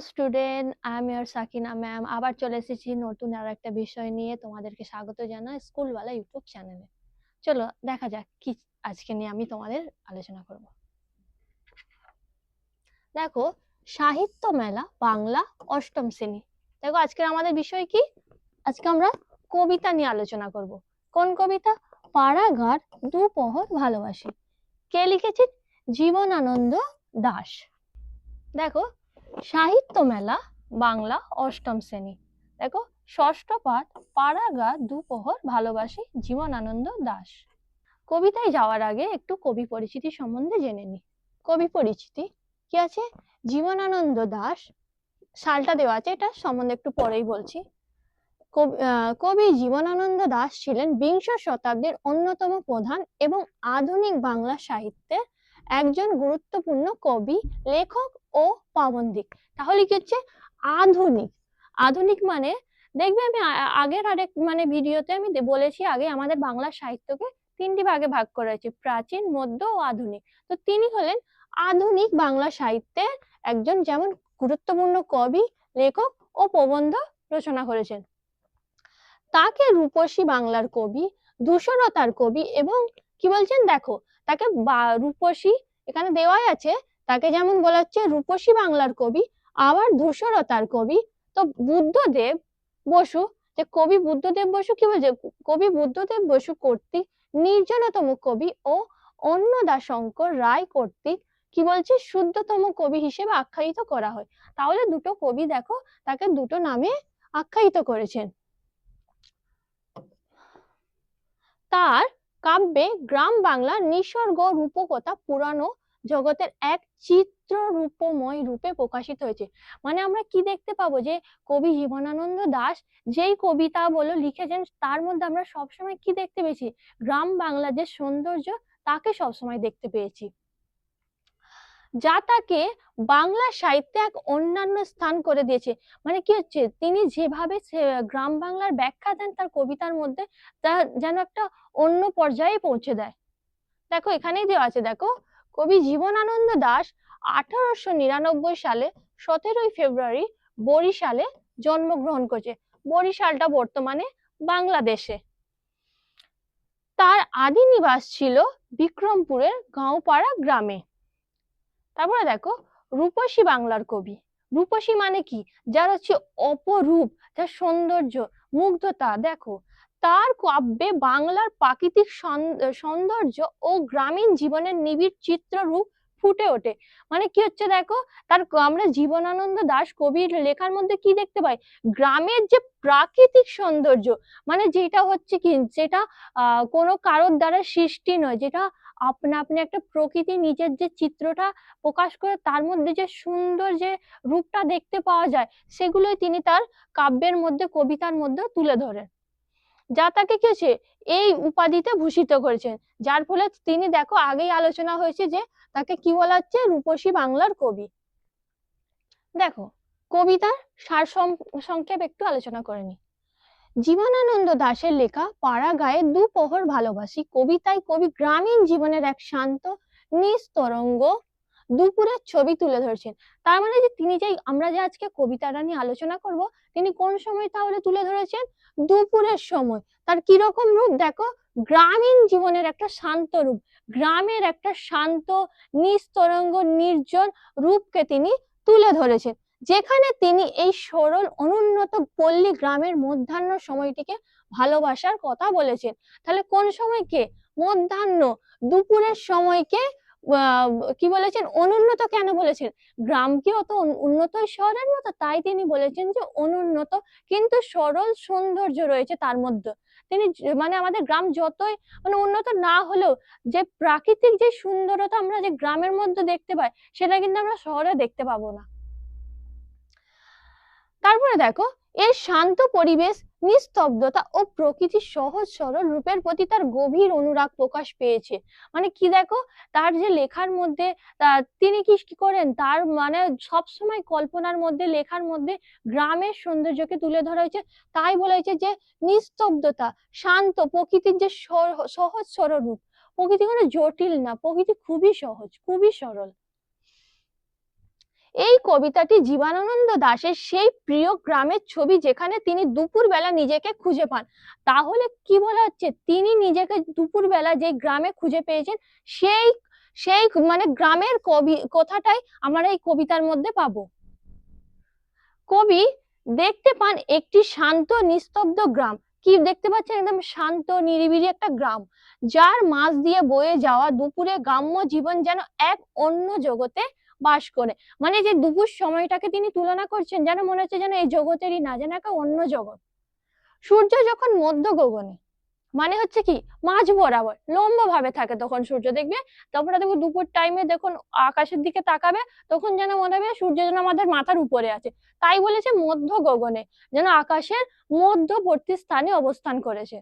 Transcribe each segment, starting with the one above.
Student এম ইয়ার Sakina ma'am আবার চলে এসেছি নতুন আর একটা বিষয় নিয়ে তোমাদেরকে স্বাগত জানাই স্কুলওয়ালা ইউটিউব চ্যানেলে। চলো, দেখা যাক কি আজকে নিয়ে আমি তোমাদের আলোচনা করব। দেখো, সাহিত্য মেলা, বাংলা, অষ্টম শ্রেণি। দেখো আজকে আমাদের বিষয় কি? আজকে আমরা কবিতা নিয়ে আলোচনা করব। কোন কবিতা? পাড়াঘাট দুপহর ভালোবাসি। কে লিখেছেন? জীবনানন্দ দাস। দেখো সাহিত্য মেলা বাংলা অষ্টম শ্রেণি। দেখো, ষষ্ঠ পাঠ পাড়াগা দুপহর ভালোবাসি জীবনানন্দ দাস। কবিতায় যাওয়ার আগে একটু কবি পরিচিতি সম্বন্ধে জেনে নি। কবি পরিচিতি, কি আছে? জীবনানন্দ দাস, সালটা দেওয়া আছে, এটা সম্বন্ধে একটু পরেই বলছি। কবি- জীবনানন্দ দাস ছিলেন বিংশ শতাব্দীর অন্যতম প্রধান এবং আধুনিক বাংলা সাহিত্যের একজন গুরুত্বপূর্ণ কবি, লেখক ও পাবন্দিক। তাহলে কি হচ্ছে? আধুনিক। আধুনিক মানে দেখবে আমি আগের আরেক মানে ভিডিওতে আমি বলেছি আগে আমাদের বাংলা সাহিত্যকে তিনটি ভাগে ভাগ করা হয়েছে, প্রাচীন, মধ্য ও আধুনিক। তো তিনি হলেন আধুনিক বাংলা সাহিত্যের একজন যেমন গুরুত্বপূর্ণ কবি, লেখক ও প্রবন্ধ রচনা করেছেন। তাকে রূপসী বাংলার কবি, ধূসরতার কবি এবং কি বলছেন? দেখো তাকে রূপসী এখানে দেওয়াই আছে। তাকে যেমন বলা হচ্ছে রূপসী বাংলার কবি, আবার ধূসরতার কবি। তো বুদ্ধদেব বসু, যে কবি বুদ্ধদেব বসু কি বলছে? কবি বুদ্ধদেব বসু কর্তৃক নির্জনতম কবি ও অন্নদাশঙ্কর রায় কর্তৃক কি বলছে? শুদ্ধতম কবি হিসেবে আখ্যায়িত করা হয়। তাহলে দুটো কবি দেখো, তাকে দুটো নামে আখ্যায়িত করেছেন। তার কাব্যে গ্রাম বাংলার নিসর্গ রূপকথা পুরানো জগতের এক চিত্র রূপময় রূপে প্রকাশিত হয়েছে। মানে আমরা কি দেখতে পাবো যে কবি জীবনানন্দ দাস যেই কবিতা বলো লিখেছেন, তার মধ্যে আমরা সবসময় কি দেখতে পেয়েছি? গ্রাম বাংলার যে সৌন্দর্য, তাকে সবসময় দেখতে পেয়েছি। যা তাকে বাংলা সাহিত্যে এক অন্যান্য স্থান করে দিয়েছে। মানে কি হচ্ছে? তিনি যেভাবে গ্রাম বাংলার ব্যাখ্যা দেন, তার কবিতার মধ্যে তা যেন একটা অন্য পর্যায়ে পৌঁছে দেয়। দেখো, এখানেই দেওয়া আছে, দেখো, কবি জীবনানন্দ দাস আঠারোশো নিরানব্বই সালে সতেরোই ফেব্রুয়ারি বরিশালে জন্মগ্রহণ করেছে। বরিশালটা বর্তমানে বাংলাদেশে। তার আদি নিবাস ছিল বিক্রমপুরের গাঁওপাড়া গ্রামে। তারপরে দেখো, রূপসী বাংলার কবি। রূপসী মানে কি? যার হচ্ছে অপরূপ, যার সৌন্দর্য, মুগ্ধতা। দেখো, তার কাব্যে বাংলার প্রাকৃতিক সৌন- সৌন্দর্য ও গ্রামীণ জীবনের নিবিড় চিত্ররূপ ফুটে ওঠে। মানে কি হচ্ছে দেখো, তার আমরা জীবনানন্দ দাস কবির লেখার মধ্যে কি দেখতে পাই? গ্রামের যে প্রাকৃতিক সৌন্দর্য মানে যেটা হচ্ছে কি, যেটা কোনো কারোর দ্বারা সৃষ্টি নয়, যেটা আপনা, আপনি একটা প্রকৃতি নিজের যে চিত্রটা প্রকাশ করে তার মধ্যে যে সুন্দর যে রূপটা দেখতে পাওয়া যায়, সেগুলোই তিনি তার কাব্যের মধ্যে, কবিতার মধ্যে তুলে ধরেন। যা তাকে কি হচ্ছে এই উপাধিতে ভূষিত করেছেন। যার ফলে তিনি দেখো আগেই আলোচনা হয়েছে যে তাকে কি বলা হচ্ছে? রূপসী বাংলার কবি। দেখো, কবিতার সার সংক্ষেপ একটু আলোচনা করে নি। জীবনানন্দ দাশের লেখা পাড়া গায়ে দুপহর ভালোবাসি। কবিতায় কবি গ্রামীণ জীবনের এক শান্ত, নিস্তরঙ্গ দুপুরের ছবি তুলে ধরেছেন। তার মানে যে তিনি যে আমরা যে আজকে কবিতাটা নিয়ে আলোচনা করব, তিনি কোন সময় তাহলে তুলে ধরেছেন? দুপুরের সময়। তার কীরকম রূপ? দেখো, গ্রামীণ জীবনের একটা শান্ত রূপ। গ্রামের একটা শান্ত, নিস্তরঙ্গ, নির্জন রূপকে তিনি তুলে ধরেছেন। যেখানে তিনি এই সরল অনুন্নত পল্লী গ্রামের মধ্যাহ্ন সময়টিকে ভালোবাসার কথা বলেছেন। তাহলে কোন সময়কে মধ্যাহ্ন দুপুরের সময়কে কি বলেছেন? অনুন্নত কেন বলেছেন? গ্রাম কি অত উন্নত শহরের মতো? তাই তিনি বলেছেন যে অনুন্নত কিন্তু সরল সৌন্দর্য রয়েছে তার মধ্যে। তিনি মানে আমাদের গ্রাম যতই মানে উন্নত না হলেও যে প্রাকৃতিক যে সুন্দরতা আমরা যে গ্রামের মধ্যে দেখতে পাই, সেটা কিন্তু আমরা শহরে দেখতে পাবো না। তারপরে দেখো, এর শান্ত পরিবেশ, নিস্তব্ধতা ও প্রকৃতির সহজ সরল রূপের প্রতি তার গভীর অনুরাগ প্রকাশ পেয়েছে। মানে কি দেখো, তার যে লেখার মধ্যে তিনি কি কি করেন? তার মানে সব সময় কল্পনার মধ্যে, লেখার মধ্যে গ্রামের সৌন্দর্যকে তুলে ধরা হয়েছে। তাই বলা হয়েছে যে নিস্তব্ধতা, শান্ত প্রকৃতির যে সহজ সরল রূপ, প্রকৃতি কোনো জটিল না, প্রকৃতি খুবই সহজ, খুবই সরল। এই কবিতাটি জীবনানন্দ দাশের সেই প্রিয় গ্রামের ছবি যেখানে তিনি দুপুরবেলা নিজেকে খুঁজে পান। তাহলে কি বলা হচ্ছে? তিনি নিজেকে দুপুরবেলা যে গ্রামে খুঁজে পেয়েছেন, সেই সেই মানে গ্রামের কবি, কথাটাই আমরা এই কবিতার মধ্যে পাবো। কবি দেখতে পান একটি শান্ত, নিস্তব্ধ গ্রাম। কি দেখতে পাচ্ছেন? একদম শান্ত, নিরিবিলি একটা গ্রাম, যার মাঝ দিয়ে বয়ে যাওয়া দুপুরে গ্রাম্য জীবন যেন এক অন্য জগতে বাস করে। মানে যে দুপুর সময়টাকে তিনি তুলনা করছেন, যেন মনে হচ্ছে যেন এই জগতেরই না, যেন একটা অন্য জগৎ। সূর্য যখন মধ্য গগনে মানে হচ্ছে কি, মাঝ বরাবর লম্বা ভাবে থাকে তখন সূর্য, দেখবে? তারপরে দেখো দুপুর টাইমে দেখুন আকাশের দিকে তাকাবে, তখন যেন মনে হবে সূর্য যেন আমাদের মাথার উপরে আছে। তাই বলেছে মধ্য গগনে যেন আকাশের মধ্যবর্তী স্থানে অবস্থান করেছে।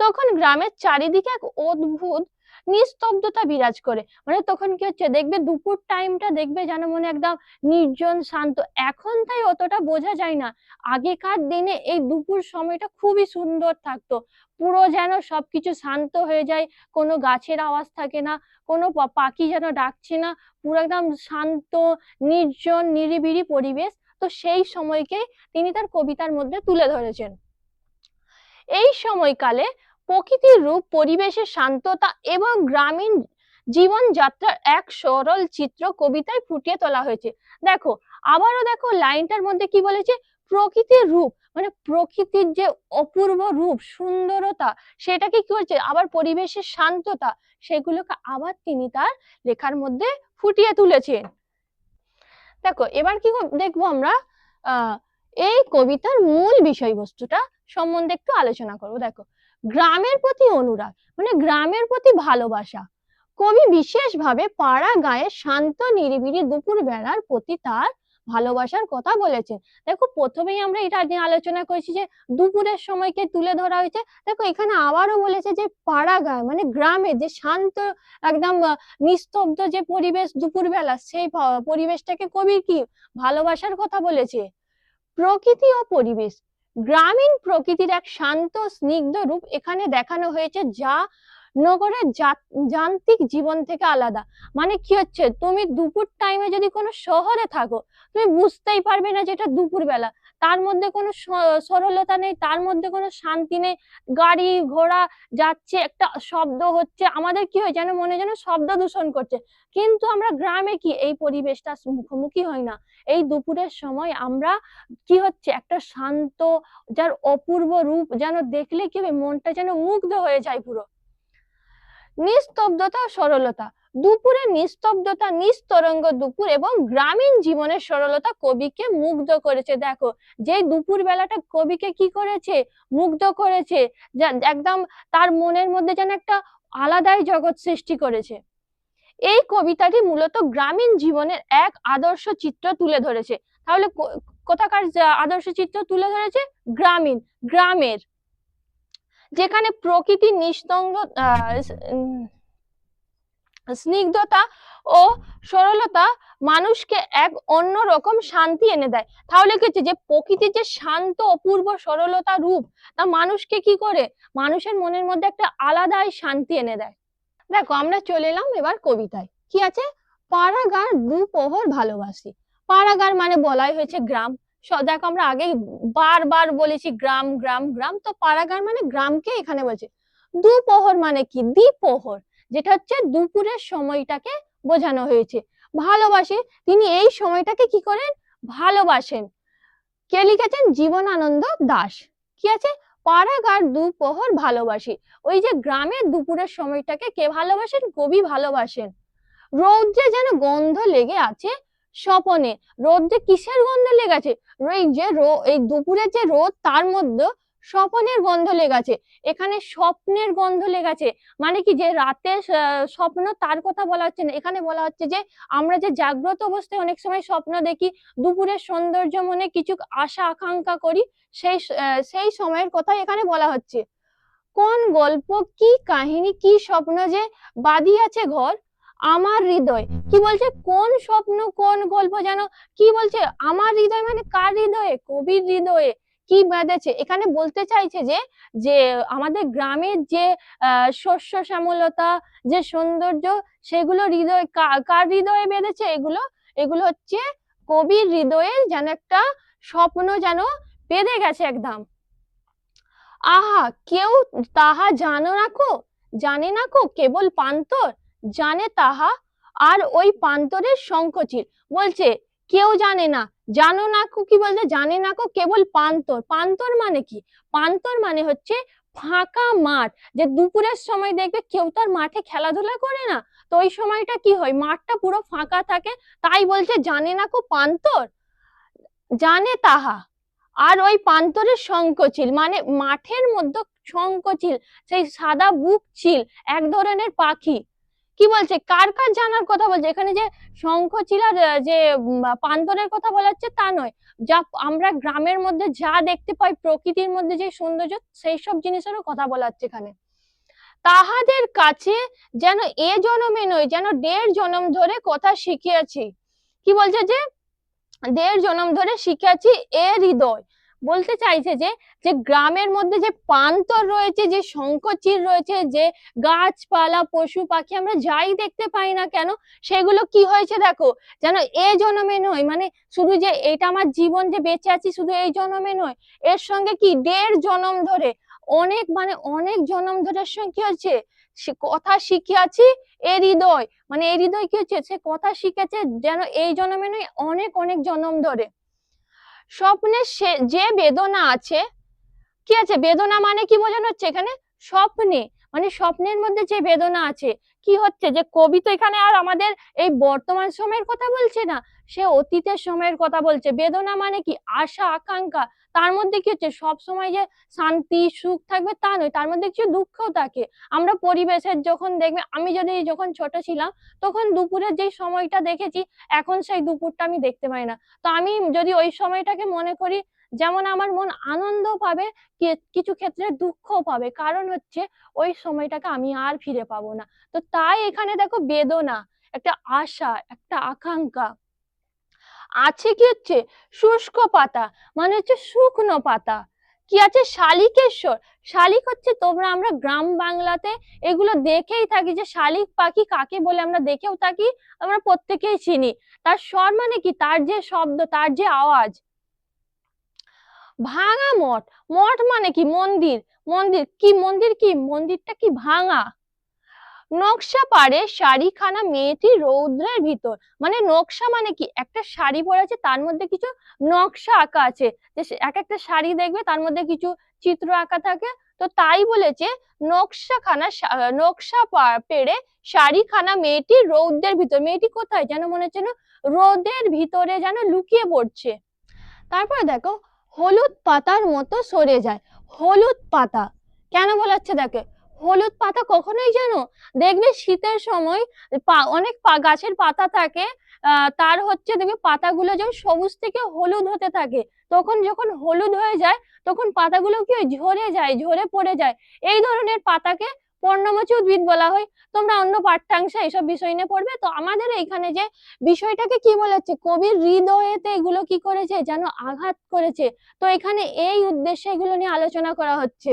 তখন গ্রামের চারিদিকে এক অদ্ভুত নিস্তব্ধতা বিরাজ করে। মানে তখন কি হচ্ছে? দেখবে দুপুর টাইমটা দেখবে যেন মনে একদম নির্জন, শান্ত। এখন তাই অতটা বোঝা যায় না। আগেকার দিনে এই দুপুর সময়টা খুবই সুন্দর থাকতো। পুরো যেন সবকিছু শান্ত হয়ে যায়, কোনো গাছের আওয়াজ থাকে না, কোনো পাখি যেন ডাকছে না, পুরো একদম শান্ত, নির্জন, নিরিবিলি পরিবেশ। তো সেই সময়কে তিনি তার কবিতার মধ্যে তুলে ধরেছেন। এই সময়কালে প্রকৃতির রূপ, পরিবেশের শান্ততা এবং গ্রামীণ জীবনযাত্রার এক সরল চিত্র কবিতায় ফুটিয়ে তোলা হয়েছে। দেখো, আবারও দেখো লাইনটার মধ্যে কি বলেছে? প্রকৃতির রূপ মানে প্রকৃতির যে অপূর্ব রূপ, সুন্দরতা, সেটাকে কি করছে আবার পরিবেশের শান্ততা, সেগুলোকে আবার তিনি তার লেখার মধ্যে ফুটিয়ে তুলেছেন। দেখো, এবার কি দেখব আমরা এই কবিতার মূল বিষয়বস্তুটা সম্বন্ধে একটু আলোচনা করব। দেখো গ্রামের প্রতি অনুরাগ মানে গ্রামের প্রতি ভালোবাসা। কবি বিশেষভাবে পাড়া গায়ে শান্ত, নিরিবিলি দুপুর বেলার প্রতি তার ভালোবাসার কথা বলেছেন। দেখো, প্রথমেই আমরা এটা নিয়ে আলোচনা করেছি যে দুপুরের সময়কে তুলে ধরা হয়েছে। দেখো, এখানে আবারও বলেছে যে পাড়া গায়ে মানে গ্রামে যে শান্ত, একদম নিস্তব্ধ যে পরিবেশ দুপুর বেলা সেই পরিবেশটাকে কবি কি? ভালোবাসার কথা বলেছে। প্রকৃতি ও পরিবেশ। গ্রামীণ প্রকৃতির এক শান্ত, স্নিগ্ধ রূপ এখানে দেখানো হয়েছে যা নগরের যান্ত্রিক জীবন থেকে আলাদা। মানে কি হচ্ছে? তুমি দুপুর টাইমে যদি কোনো শহরে থাকো, তুমি বুঝতেই পারবে না যেটা দুপুর বেলা তার মধ্যে কোনো সরলতা নেই, তার মধ্যে কোনো শান্তি নেই। গাড়ি ঘোড়া যাচ্ছে, একটা শব্দ হচ্ছে, আমাদের কি হয় যেন মনে যেন শব্দ দূষণ করছে। কিন্তু আমরা গ্রামে কি, এই পরিবেশটা মুখোমুখি হই না। এই দুপুরের সময় আমরা কি হচ্ছে, একটা শান্ত, যার অপূর্ব রূপ যেন দেখলে কি মনটা যেন মুগ্ধ হয়ে যায় পুরো। নিস্তব্ধতা সরলতা। দুপুরের নিস্তব্ধতা, নিস্তরঙ্গ দুপুর এবং গ্রামীণ জীবনের সরলতা কবিকে মুগ্ধ করেছে। দেখো যে দুপুর বেলাটা কবিকে কি করেছে? মুগ্ধ করেছে একদম তার মনের মধ্যে যেন একটা আলাদাই জগৎ সৃষ্টি করেছে। এই কবিতাটি মূলত গ্রামীণ জীবনের এক আদর্শ চিত্র তুলে ধরেছে। তাহলে কোথাকার আদর্শ চিত্র তুলে ধরেছে? গ্রামীণ, গ্রামের। যেখানে প্রকৃতি নিস্তঙ্গ স্নিগ্ধতা ও সরলতা মানুষকে এক অন্য রকম শান্তি এনে দেয়। তাহলে কি যে, প্রকৃতির যে শান্ত অপূর্ব সরলতা রূপ, তা মানুষকে কি করে? মানুষের মনের মধ্যে একটা আলাদাই শান্তি এনে দেয়। দেখো, আমরা চলে এলাম এবার কবিতায়। কি আছে? পাড়াগার দুপহর ভালোবাসি। পাড়াগার মানে বলাই হয়েছে গ্রাম। দেখো, আমরা আগে বারবার বলেছি গ্রাম গ্রাম গ্রাম। তো পাড়াগার মানে গ্রামকে এখানে বলছে। দুপহর মানে কি? দ্বিপহর যেটা হচ্ছে দুপুরের সময়টাকে বোঝানো হয়েছে। ভালোবাসে, তিনি এই সময়টাকে কি করেন? ভালোবাসেন। কে লিখেছেন? জীবনানন্দ দাস। কি আছে? পাড়াগার দুপহর ভালোবাসি। ওই যে গ্রামের দুপুরের সময়টাকে কে ভালোবাসেন? কবি ভালোবাসেন। রৌদ্রে যেন গন্ধ লেগে আছে স্বপনে। রোদে কিসের গন্ধ লেগেছে এই যে রো, এই দুপুরের যে রোদ, তার মধ্যে স্বপনের গন্ধ লেগেছে। এখানে স্বপ্নের গন্ধ লেগেছে। মানে কি যে রাতে স্বপ্ন তার কথা বলা হচ্ছে না। এখানে বলা হচ্ছে যে, আমরা যে জাগ্রত অবস্থায় অনেক সময় স্বপ্ন দেখি, দুপুরের সৌন্দর্য মনে কিছু আশা, আকাঙ্ক্ষা করি, সেই সেই সময়ের কথা এখানে বলা হচ্ছে। কোন গল্প, কি কাহিনী, কি স্বপ্ন যে বাদি আছে ঘর? আমার হৃদয়। কি বলছে? কোন স্বপ্ন, কোন গল্প যেন, কি বলছে? আমার হৃদয় মানে কার হৃদয়ে? কবির হৃদয়ে। কি বেঁধেছে এখানে বলতে চাইছে যে যে আমাদের গ্রামের যে শস্য শ্যামলতা, যে সৌন্দর্য, সেগুলো হৃদয় কার হৃদয়ে বেঁধেছে? এগুলো এগুলো হচ্ছে কবির হৃদয়ে যেন একটা স্বপ্ন যেন বেঁধে গেছে একদম। আহা, কেউ তাহা জানো না কো? জানে না কো? কেবল পান্তর? জানে তাহা? আর ওই পান্তরের শঙ্খচিল। বলছে কেউ জানে না। জানো না কো বলছে? জানে না কো কেবল পান্তর। পান্তর মানে কি? পান্তর মানে হচ্ছে ফাঁকা মাঠ, যে দুপুরের সময় দেখবে কেউ তো আর মাঠে খেলাধুলা করে না। তো ওই সময়টা কি হয়? মাঠটা পুরো ফাঁকা থাকে, তাই বলছে জানে না কো পান্তর? জানে তাহা। আর ওই পান্তরের শঙ্খচিল মানে মাঠের মধ্যে শঙ্খচিল সেই সাদা বুক চিল, এক ধরনের পাখি। কি বলছে? কার কার জানার কথা বলছে? এখানে যে শঙ্খচিল আর আহ, যে পান্তরের কথা বলা হচ্ছে তা নয়। যা আমরা গ্রামের মধ্যে যা দেখতে পাই প্রকৃতির মধ্যে যে সৌন্দর্য সেই সব জিনিসেরও কথা বলা হচ্ছে এখানে। তাহাদের কাছে যেন এ জনমে নয় যেন দেড় জনম ধরে কথা শিখিয়াছি। কি বলছে যে দেড় জনম ধরে শিখেছি এ হৃদয়। বলতে চাইছে যে যে গ্রামের মধ্যে যে পান্তর রয়েছে, যে শঙ্খচিল রয়েছে, যে গাছপালা, পশু পাখি আমরা যাই দেখতে পাই না কেন, সেগুলো কি হয়েছে দেখো? যেন এ জন্মে নয় মানে শুধু যে এটা আমার জীবন যে বেঁচে আছি শুধু এই জন্মে নয়, এর সঙ্গে কি দেড় জনম ধরে, অনেক মানে অনেক জনম ধরে সঙ্গে কি হচ্ছে কথা শিখিয়াছি এ হৃদয় মানে এই হৃদয় কি হচ্ছে? সে কথা শিখেছে যেন এই জন্মে নয়, অনেক অনেক জন্ম ধরে। স্বপ্নে সে, যে বেদনা আছে, কি আছে? বেদনা মানে কি বোঝানো হচ্ছে এখানে? স্বপ্নে মানে স্বপ্নের মধ্যে যে বেদনা আছে, কি হচ্ছে? যে কবি তো এখানে আর আমাদের এই বর্তমান সময়ের কথা বলছে না। সে অতীতের সময়ের কথা বলছে। বেদনা মানে কি? আশা, আকাঙ্ক্ষা। তার মধ্যে কি হচ্ছে? সব সময় যে শান্তি, সুখ থাকবে তা নয়। তার মধ্যে কিছু দুঃখও থাকে। আমরা পরিবেশের যখন দেখবে, আমি যদি যখন ছোট ছিলাম, তখন দুপুরের যেই সময়টা দেখেছি, এখন সেই দুপুরটা আমি দেখতে পাই না। তো আমি যদি ওই সময়টাকে মনে করি, যেমন আমার মন আনন্দ পাবে কিছু ক্ষেত্রে দুঃখও পাবে। কারণ হচ্ছে, ওই সময়টাকে আমি আর ফিরে পাবো না। তো তাই এখানে দেখো বেদনা, একটা আশা, একটা আকাঙ্ক্ষা। আছে কি হচ্ছে? শুষ্ক পাতা মানে হচ্ছে শুকনো পাতা। কি আছে? শালিকেশ্বর। শালিক হচ্ছে তোমরা আমরা গ্রাম বাংলাতে এগুলো দেখেই থাকি যে শালিক পাখি কাকে বলে আমরা দেখেও থাকি, আমরা প্রত্যেকেই চিনি। তার স্বর মানে কি? তার যে শব্দ, তার যে আওয়াজ। ভাঙা মঠ। মঠ মানে কি? মন্দির। মন্দির কি? মন্দির কি? মন্দিরটা কি ভাঙা? নকশা পাড়ে শাড়িখানা মেয়েটি রৌদ্রের ভিতর। মানে নকশা মানে কি? একটা শাড়ি পরে আছে, তার মধ্যে কিছু নকশা আঁকা আছে। যে এক একটা শাড়ি দেখবে, তার মধ্যে কিছু চিত্র আঁকা থাকে। তো তাই বলেছে, নকশাখানা নকশা পেড়ে শাড়িখানা মেয়েটি রৌদ্রের ভিতর। মেয়েটি কোথায়? যেন মনে হচ্ছে রোদের ভিতরে যেন লুকিয়ে পড়ছে। তারপরে দেখো, হলুদ পাতার মতো সরে যায়। হলুদ পাতা। কেন বলাচ্ছে দেখে? হলুদ পাতা কখনোই জানো? দেখবে শীতের সময় অনেক গাছের পাতা থাকে তার হচ্ছে দেখবে পাতাগুলো যখন সবুজ থেকে হলুদ হতে থাকে, তখন যখন হলুদ হয়ে যায়, তখন পাতাগুলো কি ঝরে যায়, ঝরে পড়ে যায়। এই ধরনের পাতাকে পর্ণমোচী উদ্ভিদ বলা হয়। তোমরা অন্য পাঠ্যাংশে এইসব বিষয় নিয়ে পড়বে। তো আমাদের এইখানে যে বিষয়টাকে কি বলেছে কবির হৃদয়েতে এগুলো কি করেছে? যেন আঘাত করেছে। তো এখানে এই উদ্দেশ্যে এগুলো নিয়ে আলোচনা করা হচ্ছে।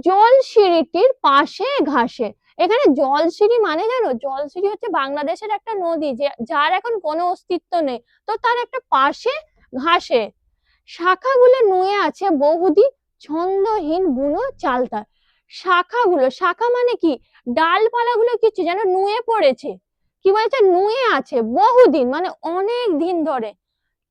জলসিঁড়িটির পাশে ঘাসে। এখানে জলসিঁড়ি মানে জানো? জলসিঁড়ি হচ্ছে বাংলাদেশের একটা নদী যে, যার এখন কোনো অস্তিত্ব নেই। তো তার একটা পাশে ঘাসে। শাখাগুলো নুয়ে আছে বহুদি ছন্দহীন বুনো চালতার। শাখাগুলো, শাখা মানে কি? ডালপালাগুলো কিছু যেন নুয়ে পড়েছে। কি বলছে নুয়ে আছে বহুদিন মানে অনেক দিন ধরে।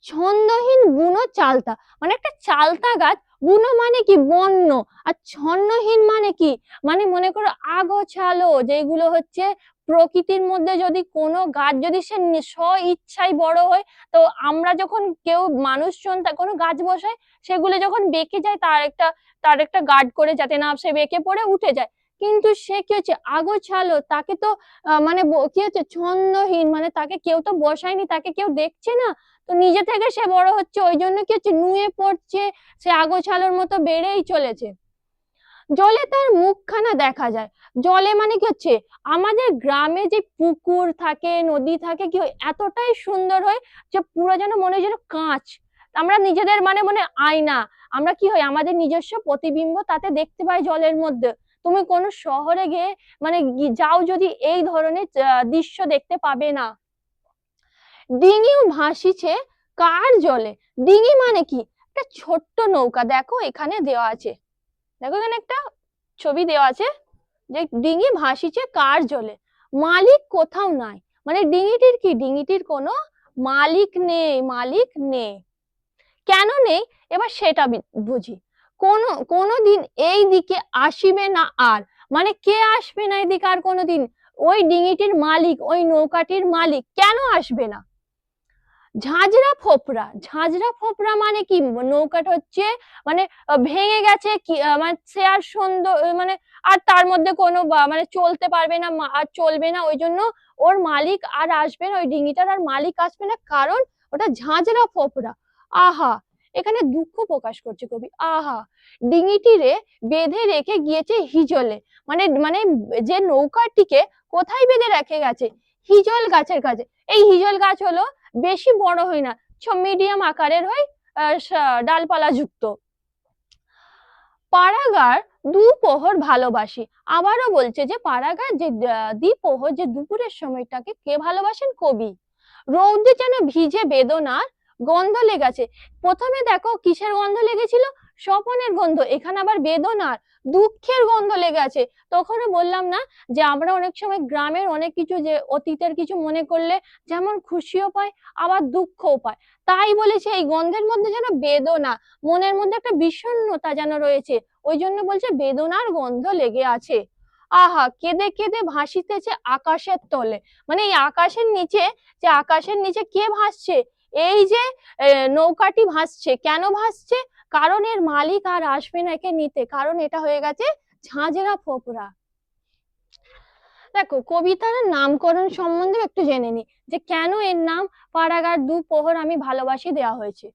ছন্দহীন বুনো চালতা মানে একটা চালতা গাছ বুনো মানে কি? বন্য। আর ছন্নহীন মানে কি? মানে মনে করো আগোছালো যেগুলো হচ্ছে প্রকৃতির মধ্যে যদি কোনো গাছ যদি সে স্ব ইচ্ছায় বড় হয়, তো আমরা যখন কেউ মানুষজন তা, কোনো গাছ বসায়, সেগুলো যখন বেঁকে যায়, তার একটা তার একটা গার্ড করে যাতে না সে বেঁকে পড়ে, উঠে যায়। কিন্তু সে কি হচ্ছে? আগোছালো। তাকে তো মানে কি হচ্ছে? ছন্দহীন। মানে তাকে কেউ তো বসায়নি, তাকে কেউ দেখছে না। তো নিজে থেকে সে বড় হচ্ছে। ওই জন্য কি হচ্ছে? নুয়ে পড়ছে। সে আগোছালোর মতো বেড়েই চলেছে। জলে তার মুখখানা দেখা যায়। জলে মানে কি হচ্ছে? আমাদের গ্রামে যে পুকুর থাকে, নদী থাকে, কি এতটাই সুন্দর হয় যে পুরো যেন মনে হয় যেন কাঁচ। আমরা নিজেদের মানে মনে আয়না। আমরা কি হয়? আমাদের নিজস্ব প্রতিবিম্ব তাতে দেখতে পাই জলের মধ্যে। তুমি কোনো শহরে গিয়ে মানে যাও যদি এই ধরনের দৃশ্য দেখতে পাবে না। ডিঙিও ভাসিছে কার জলে? ডিঙি মানে কি? একটা ছোট্ট নৌকা, দেখো এখানে দেওয়া আছে। দেখো এখানে একটা ছবি দেওয়া আছে যে ডিঙি ভাসিছে কার জলে? মালিক কোথাও নাই। মানে ডিঙিটির কি? ডিঙিটির কোনো মালিক নেই মালিক নেই। কেন নেই? এবার সেটা বুঝি। কোনো কোনোদিন এই দিকে আসিবে না আর। মানে কে আসবে না এদিকে আর কোনোদিন ওই ডিঙিটির মালিক, ওই নৌকাটির মালিক কেন আসবে না? ঝাঁঝরা ফোপরা ঝাঁঝরা ফোপরা মানে কি? নৌকাটা হচ্ছে মানে ভেঙে গেছে কি মানে সে আর সুন্দর মানে আর তার মধ্যে কোনো মানে চলতে পারবে না আর চলবে না। ওই জন্য ওর মালিক আর আসবে না, ওই ডিঙিটার আর মালিক আসবে না। কারণ ওটা ঝাঁঝরা ফোপরা আহা! এখানে দুঃখ প্রকাশ করছে কবি। আহা! ডিঙিটিরে বেঁধে রেখে গিয়েছে হিজলে। মানে মানে যে নৌকাটিকে কোথায় বেঁধে রেখে গেছে? হিজল গাছের কাছে। এই হিজল গাছ হলো বেশি বড় হয় না মিডিয়াম আকারের হয় ডালপালা যুক্ত। পাড়াগার দুপোহর ভালোবাসি। আবারও বলছে যে, পাড়াগার যে দ্বিপোহর যে দুপুরের সময়টাকে কে ভালোবাসেন? কবি। রৌদ্রে যেন ভিজে বেদনার গন্ধ লেগেছে। প্রথমে দেখো কিসের গন্ধ লেগেছিল? স্বপনের গন্ধ, এখানে আবার বেদনার দুঃখের গন্ধ লেগে আছে তখনও বললাম না যে আমরা অনেক সময় গ্রামের অনেক কিছু যে অতীতের কিছু মনে করলে যেমন খুশিও পায়, আবার দুঃখও পায়। তাই বলেছে এই গন্ধের মধ্যে যেন বেদনা, মনের মধ্যে একটা বিষণ্ণতা যেন রয়েছে, ওই জন্য বলছে বেদনার গন্ধ লেগে আছে। আহা, কেঁদে কেঁদে ভাসিতেছে আকাশের তলে। মানে এই আকাশের নিচে, যে আকাশের নিচে কে ভাসছে? এই যে নৌকাটি ভাসছে, কেন ভাসছে? কারণ এর মালিক আর আসবে না একে নিতে, কারণ এটা হয়ে গেছে ঝাঁঝরা ফোপরা দেখো, কবিতার নামকরণ সম্বন্ধে একটু জেনে নি, যে কেন এর নাম পাড়াগার দু প্রহর আমি ভালোবাসি দেওয়া হয়েছে।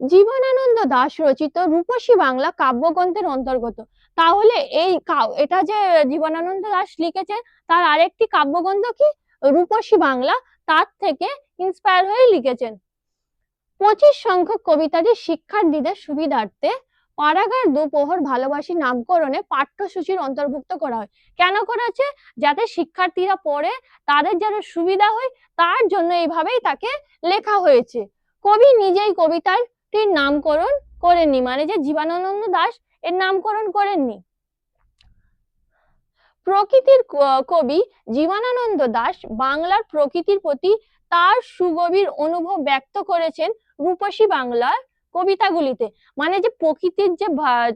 জীবনানন্দ দাস রচিত রূপসী বাংলা কাব্যগ্রন্থের অন্তর্গত। তাহলে এই এটা যে জীবনানন্দ দাশ লিখেছে তার আরেকটি কাব্যগ্রন্থ কি? রূপসী বাংলা, তার থেকে ইন্সপায়ার হয়ে লিখেছেন। পঁচিশ সংখ্যক কবিতাটি শিক্ষার্থীদের সুবিধার্থে পাড়াগার দুপোহর ভালোবাসি নামকরণে পাঠ্যসূচির অন্তর্ভুক্ত করা হয়। কেন করা হচ্ছে? যাতে শিক্ষার্থীরা পড়ে, তাদের যেন সুবিধা হয়, তার জন্য এইভাবেই তাকে লেখা হয়েছে। কবি নিজেই কবিতাটির নামকরণ করেননি মানে যে জীবনানন্দ দাশ এর নামকরণ করেননি। প্রকৃতির কবি জীবনানন্দ দাশ বাংলার প্রকৃতির প্রতি তার সুগভীর অনুভব ব্যক্ত করেছেন রূপসী বাংলার কবিতাগুলিতে। মানে যে প্রকৃতির যে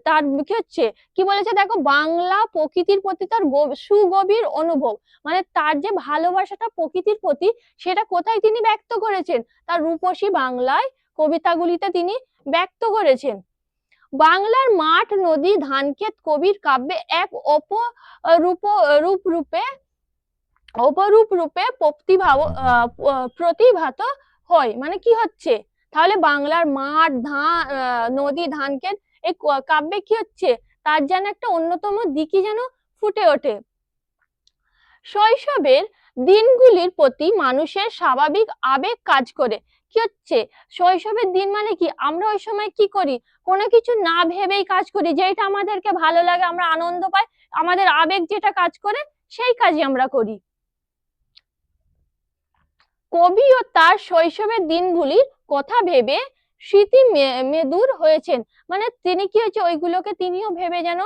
তার কি হচ্ছে, কি বলেছে দেখো? বাংলা প্রকৃতির প্রতি তার সুগভীর অনুভব। মানে তার যে ভালোবাসাটা প্রকৃতির প্রতি, সেটা কোথায় তিনি ব্যক্ত করেছেন? তার রূপসী বাংলায় কবিতাগুলিতে তিনি ব্যক্ত করেছেন। বাংলার মাঠ, নদী, ধানক্ষেত কবির কাব্যে এক অপ রূপ রূপ রূপে অপরূপ রূপে প্রতিভাব প্রতিভাত হয়। মানে কি হচ্ছে? তাহলে বাংলার মাঠ ধান নদী ধানক্ষেত এই কাব্যে কি হচ্ছে? তার যেন একটা অন্যতম দিকই যেন ফুটে ওঠে। শৈশবের দিনগুলির প্রতি মানুষের স্বাভাবিক আবেগ কাজ করে। কি হচ্ছে? শৈশবের দিন মানে কি? আমরা ওই সময় কি করি? কোনো কিছু না ভেবেই কাজ করি। যেটা আমাদেরকে ভালো লাগে আমরা আনন্দ পাই আমাদের আবেগ যেটা কাজ করে সেই কাজই আমরা করি। কবিও তার শৈশবের দিনগুলির কথা ভেবে স্মৃতি মেদুর হয়েছেন। মানে তিনি কি হয়েছে, ওইগুলোকে তিনিও ভেবে যেন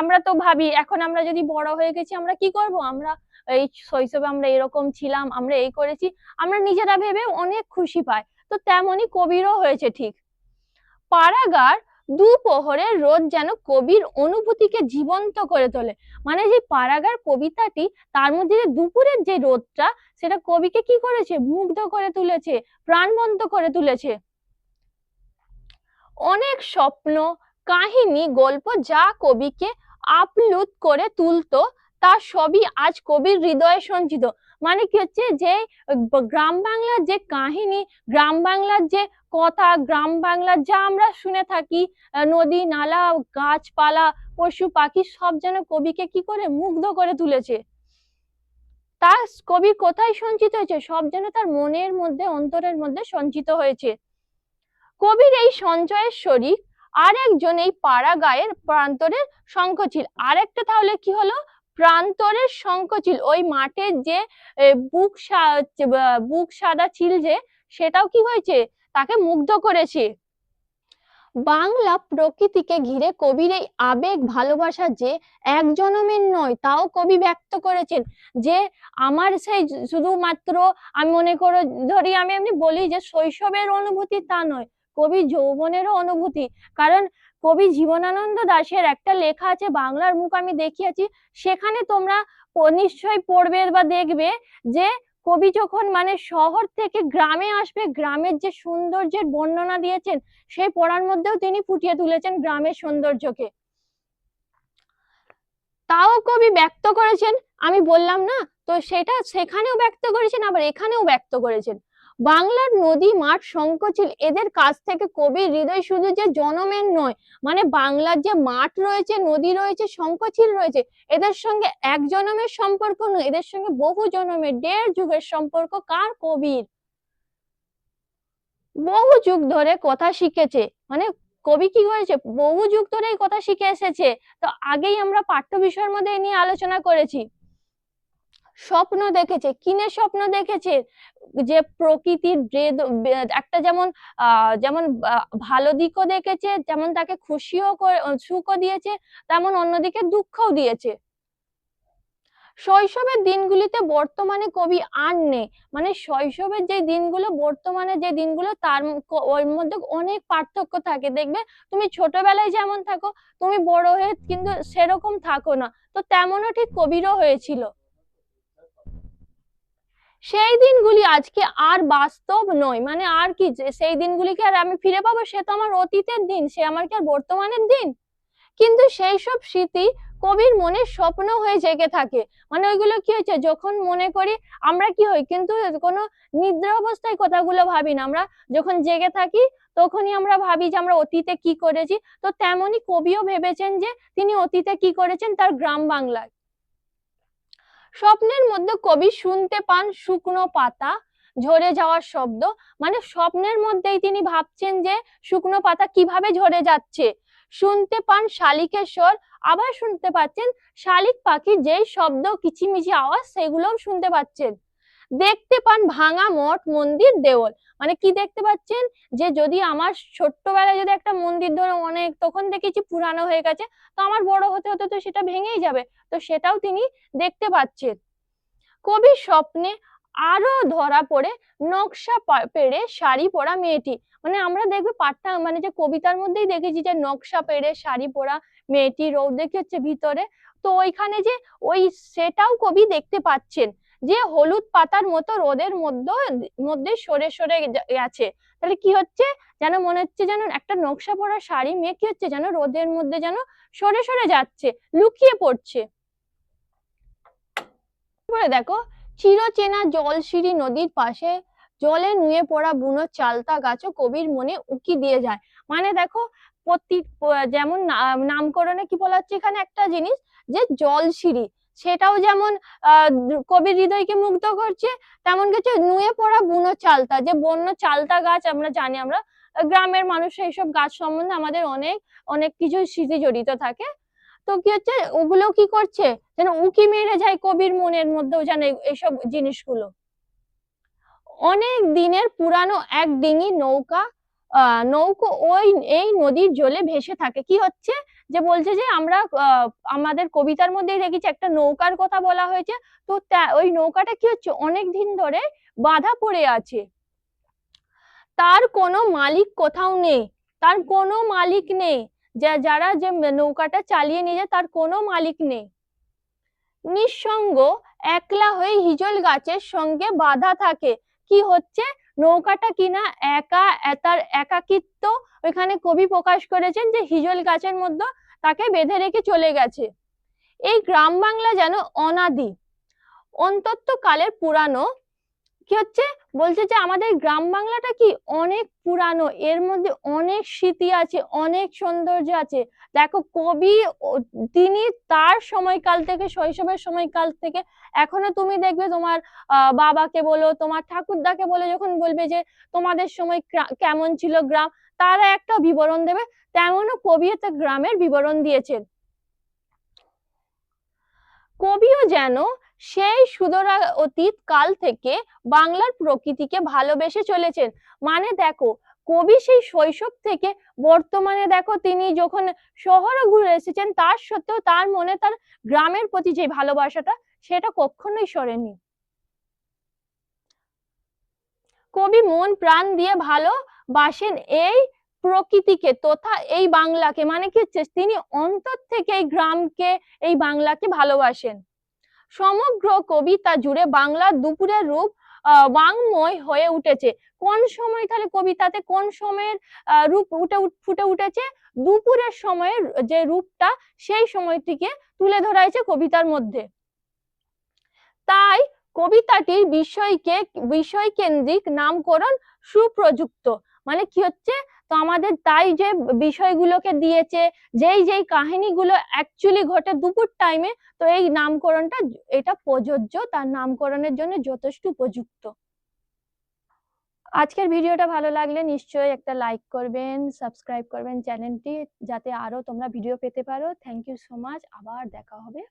আমরা তো ভাবি, এখন আমরা যদি বড় হয়ে গেছি, আমরা কি করব? আমরা এই শৈশবে আমরা এরকম ছিলাম, আমরা এই করেছি, আমরা নিজেরা ভেবে অনেক খুশি পাই। তো তেমনই কবিরও হয়েছে ঠিক। পাড়াগার দুপোহরের রোদ যেন কবির অনুভূতিকে জীবন্ত করে তোলে। মানে যে পাড়াগার কবিতাটি, তার মধ্যে যে দুপুরের যে রোদটা, সেটা কবিকে কি করেছে? মুগ্ধ করে তুলেছে, প্রাণবন্ত করে তুলেছে। অনেক স্বপ্ন, কাহিনী, গল্প যা কবিকে আপ্লুত করে তুলতো, তা সবই আজ কবির হৃদয়ে সঞ্চিত। মানে কি হচ্ছে যে গ্রাম বাংলার যে কাহিনী, গ্রাম বাংলার যে কথা, গ্রাম বাংলার যা আমরা শুনে থাকি নদী, নালা, গাছপালা, পশু, পাখি, সব যেন কবিকে কি করে মুগ্ধ করে তুলেছে। তা কবি কোথায় সঞ্চিত হয়েছে? সব যেন তার মনের মধ্যে, অন্তরের মধ্যে সঞ্চিত হয়েছে। কবির এই সঞ্চয়ের শরিক আর একজন এই পাড়া গায়ের প্রান্তরের শঙ্খচিল। আরেকটা তাহলে কি হলো? প্রান্তরের শঙ্খচিল ওই মাঠের যে বুক বুক সাদা চিল যে, সেটাও কি হয়েছে? তাকে মুগ্ধ করেছে। বাংলা প্রকৃতিকে ঘিরে কবির এই আবেগ ভালোবাসা যে এক জনমের নয়, তাও কবি ব্যক্ত করেছেন। যে, আমার সেই শুধুমাত্র আমি মনে করো, ধরি, আমি এমনি বলি যে, শৈশবের অনুভূতি তা নয়, কবি যৌবনেরও অনুভূতি। কারণ কবি জীবনানন্দ দাশের একটা লেখা আছে, বাংলার মুখ আমি দেখিয়েছি। সেখানে তোমরা নিশ্চয়ই পড়বে বা দেখবে যে কবি যখন মানে শহর থেকে গ্রামে আসবে, গ্রামের যে সৌন্দর্যের বর্ণনা দিয়েছেন, সেই পড়ার মধ্যেও তিনি ফুটিয়ে তুলেছেন গ্রামের সৌন্দর্যকে। তাও কবি ব্যক্ত করেছেন, আমি বললাম না, তো সেটা সেখানেও ব্যক্ত করেছেন, আবার এখানেও ব্যক্ত করেছেন। বাংলার নদী, মাঠ শঙ্কচিল এদের কাছ থেকে কবির হৃদয় শুধু যে জনমের নয় মানে বাংলার যে মাঠ রয়েছে, নদী রয়েছে শঙ্কচিল রয়েছে, এদের সঙ্গে এক জনমের সম্পর্ক নয়, এদের সঙ্গে বহু জনমের, দেড় যুগের সম্পর্ক কার কবির? বহু যুগ ধরে কথা শিখেছে মানে কবি কি করেছে? বহু যুগ ধরে এই কথা শিখে এসেছে, তো আগেই আমরা পাঠ্য বিষয়ের মধ্যে নিয়ে আলোচনা করেছি। স্বপ্ন দেখেছে, কিনে স্বপ্ন দেখেছে যে প্রকৃতির যে একটা যেমন যেমন ভালো দিকও দেখেছে, যেমন তাকে খুশিও সুখও দিয়েছে, তেমন অন্যদিকে দুঃখও দিয়েছে। শৈশবের দিনগুলিতে বর্তমানে কবি আর নেই। মানে শৈশবের যে দিনগুলো, বর্তমানে যে দিনগুলো, তার ওর মধ্যে অনেক পার্থক্য থাকে। দেখবে, তুমি ছোটবেলায় যেমন থাকো, তুমি বড় হয়ে কিন্তু সেরকম থাকো না। তো তেমনও ঠিক কবিরও হয়েছিল। সেই দিনগুলি আজকে আর বাস্তব নয়। মানে আর কি সেই দিনগুলিকে আর আমি ফিরে পাবো? সে তো আমার অতীতের দিন, সে আমার কি আর বর্তমানের দিন? কিন্তু সেই সব স্মৃতি কবির মনে স্বপ্ন হয়ে জেগে থাকে। মানে ওইগুলো কি হয়েছে? যখন মনে করি আমরা কি হই? কিন্তু কোনো নিদ্রা অবস্থায় কথাগুলো ভাবি না। আমরা যখন জেগে থাকি, তখনই আমরা ভাবি যে আমরা অতীতে কি করেছি। তো তেমনই কবিও ভেবেছেন যে তিনি অতীতে কি করেছেন? তার গ্রাম বাংলায়। স্বপ্নের মধ্যে কবি শুনতে পান শুকনো পাতা, ঝরে যাওয়ার শব্দ। মানে স্বপ্নের মধ্যেই তিনি ভাবছেন যে শুকনো পাতা কীভাবে ঝরে যাচ্ছে। শুনতে পান শালিকের স্বর আবার শুনতে পাচ্ছেন শালিক পাখি যেই শব্দ, কিচিমিচি আওয়াজ, সেগুলোও শুনতে পাচ্ছেন। দেখতে পান ভাঙা মঠ মন্দির দেওয়াল। মানে কি দেখতে পাচ্ছেন? যে যদি আমার ছোট্টবেলায় যদি একটা মন্দির ধরো অনেক, তখন দেখেছি পুরানো হয়ে গেছে, তো আমার বড় হতে হতে তো সেটা ভেঙেই যাবে। তো সেটাও তিনি দেখতে পাচ্ছেন। কবির স্বপ্নে আরও ধরা পড়ে নকশা পেড়ে শাড়ি পরা মেয়েটি। মানে আমরা দেখবে পাঠটা মানে যে কবিতার মধ্যেই দেখেছি যে নকশা, পেড়ে, শাড়ি পরা মেয়েটি, রোদ দেখে হচ্ছে ভিতরে। তো ওইখানে যে ওই সেটাও কবি দেখতে পাচ্ছেন। যে হলুদ পাতার মতো রোদের মধ্যে মধ্যে সরে সরে গেছে। তাহলে কি হচ্ছে? যেন মনে হচ্ছে যেন একটা নকশা পরা শাড়ি মেয়ে, কি হচ্ছে? যেন রোদের মধ্যে যেন সরে সরে যাচ্ছে, লুকিয়ে পড়ছে। দেখো, চিরচেনা জলসিঁড়ি নদীর পাশে জলে নুয়ে পড়া বুনো চালতা গাছও কবির মনে উকি দিয়ে যায়। মানে দেখো, প্রতি যেমন নামকরণে কি বলা হচ্ছে এখানে একটা জিনিস? যে জলসিঁড়ি। সেটাও যেমন কবির হৃদয়কে মুগ্ধ করছে, তেমন কিছু নুয়ে পড়া বুনো চালতা, যে বন্য চালতা গাছ আমরা জানি আমরা গ্রামের মানুষ এইসব গাছ সম্বন্ধে আমাদের অনেক অনেক কিছু স্মৃতি জড়িত থাকে। তো কি হচ্ছে, ওগুলো কি করছে, যেন উকি মেরে যায় কবির মনের মধ্যেও এই- এইসব জিনিসগুলো। অনেক দিনের পুরানো এক ডিঙি নৌকা নৌকো ওই, এই নদীর জলে ভেসে থাকে। কি হচ্ছে? যে বলছে যে আমরা আমাদের কবিতার মধ্যে দেখেছি একটা নৌকার কথা বলা হয়েছে। তো, ওই নৌকাটা কি হচ্ছে? অনেক দিন ধরে বাধা পড়ে আছে। তার কোনো মালিক কোথাও নেই। তার কোনো মালিক নেই। যা, যারা যে নৌকাটা চালিয়ে নিয়ে যায়, তার কোনো মালিক নেই। নিঃসঙ্গ একলা হয়ে হিজল গাছের সঙ্গে বাঁধা থাকে। কি হচ্ছে? নৌকাটা কিনা একা, তার একাকিত্ব ওইখানে কবি প্রকাশ করেছেন যে হিজল গাছের মধ্যে তাকে বেঁধে রেখে চলে গেছে। এই গ্রাম বাংলা যেন অনাদি অন্তত কালের পুরানো কি হচ্ছে? বলছে যে আমাদের গ্রাম বাংলাটা কি অনেক পুরানো, এর মধ্যে অনেক স্মৃতি আছে, অনেক সৌন্দর্য আছে। দেখো কবি তিনি তার সময়কাল থেকে, শৈশবের সময়কাল থেকে এখনও তুমি দেখবে তোমার বাবাকে বলো, তোমার ঠাকুরদাকে বলে, যখন বলবে যে তোমাদের সময় কেমন ছিল গ্রাম, তারা একটা বিবরণ দেবে। তেমনও কবি গ্রামের বিবরণ দিয়েছেন। কবিও যেন সেই সুদূরা অতীত কাল থেকে বাংলার প্রকৃতিকে ভালোবেসে চলেছেন। মানে দেখো, কবি সেই শৈশব থেকে বর্তমানে দেখো তিনি যখন শহরে ঘুরে এসেছেন, তার সত্ত্বেও তার মনে তার গ্রামের প্রতি যে ভালোবাসাটা, সেটা কখনোই সরেনি। কবি মন প্রাণ দিয়ে ভালোবাসেন এই প্রকৃতিকে তথা এই বাংলাকে। মানে কি তিনি অন্তর থেকে এই গ্রামকে, এই বাংলাকে ভালোবাসেন। সমগ্র কবিতা জুড়ে বাংলার দুপুরের রূপ বাংময় হয়ে উঠেছে। কোন সময় তাহলে কবিতাতে কোন সময়ের রূপ উঠে ফুটে উঠেছে? দুপুরের সময়ের যে রূপটা, সেই সময়টিকে তুলে ধরা হয়েছে কবিতার মধ্যে। তাই কবিতাটির বিষয়কে, বিষয় কেন্দ্রিক নামকরণ সুপ্রযুক্ত। মানে কি হচ্ছে? তো আমাদের তাই যে বিষয়গুলোকে দিয়েছে, যেই যেই কাহিনীগুলো অ্যাকচুয়ালি ঘটে দুপুর টাইমে তো এই নামকরণটা এটা প্রযোজ্য, তার নামকরণের জন্য যথেষ্ট উপযুক্ত। আজকের ভিডিওটা ভালো লাগলে নিশ্চয়ই একটা লাইক করবেন সাবস্ক্রাইব করবেন চ্যানেলটি, যাতে আরও তোমরা ভিডিও পেতে পারো। থ্যাংক ইউ সো মাচ আবার দেখা হবে।